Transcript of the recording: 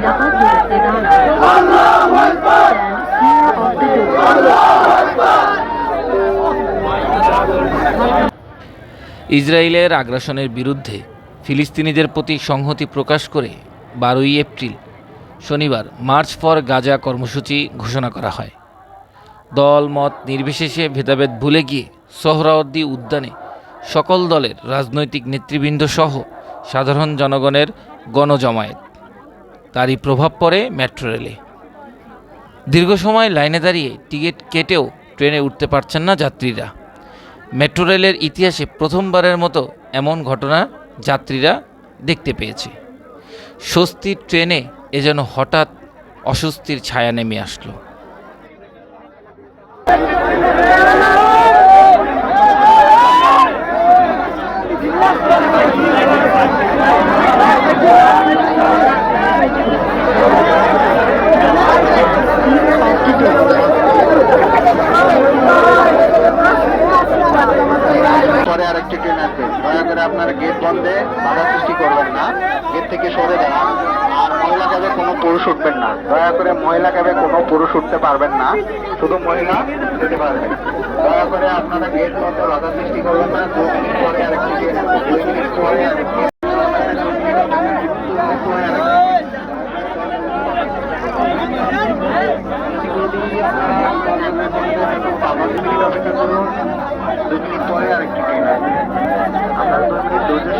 নিরাপদ. ইসরায়েলের আগ্রাসনের বিরুদ্ধে ফিলিস্তিনিদের প্রতি সংহতি প্রকাশ করে বারোই এপ্রিল, শনিবার মার্চ ফর গাজা কর্মসূচি ঘোষণা করা হয় দল, মত নির্বিশেষে ভেদাভেদ ভুলে গিয়ে সোহরাওয়ার্দী উদ্যানে সকল দলের রাজনৈতিক নেতৃবৃন্দ সহ সাধারণ জনগণের গণজমায়েত তারই প্রভাব পড়ে মেট্রো রেলে। দীর্ঘ সময় লাইনে দাঁড়িয়ে টিকিট কেটেও ট্রেনে উঠতে পারছেন না যাত্রীরা। মেট্রো রেলের ইতিহাসে প্রথমবারের মতো এমন ঘটনা যাত্রীরা দেখতে পেয়েছে। স্বস্তির ট্রেনে এ যেন হঠাৎ অস্বস্তির ছায়া নেমে আসলো পরে আরেকটি ট্রেন আসবে দয়া করে আপনারা বাধা সৃষ্টি করবেন না এর থেকে সরে দাঁড়ান আর মহিলা ক্যাবে কোনো পুরুষ উঠবেন না। দয়া করে মহিলা ক্যাবে কোনো পুরুষ উঠতে পারবেন না। শুধু মহিলা যেতে পারবেন দয়া করে আপনারা গেট বন্ধে, বাধা সৃষ্টি করবেন না। দু মিনিট পরে আরেকটি দুই মিনিট পরে আরেকটি দুই মিনিট পরে আরেকটি ট্রেন আসবে আপনারা দুই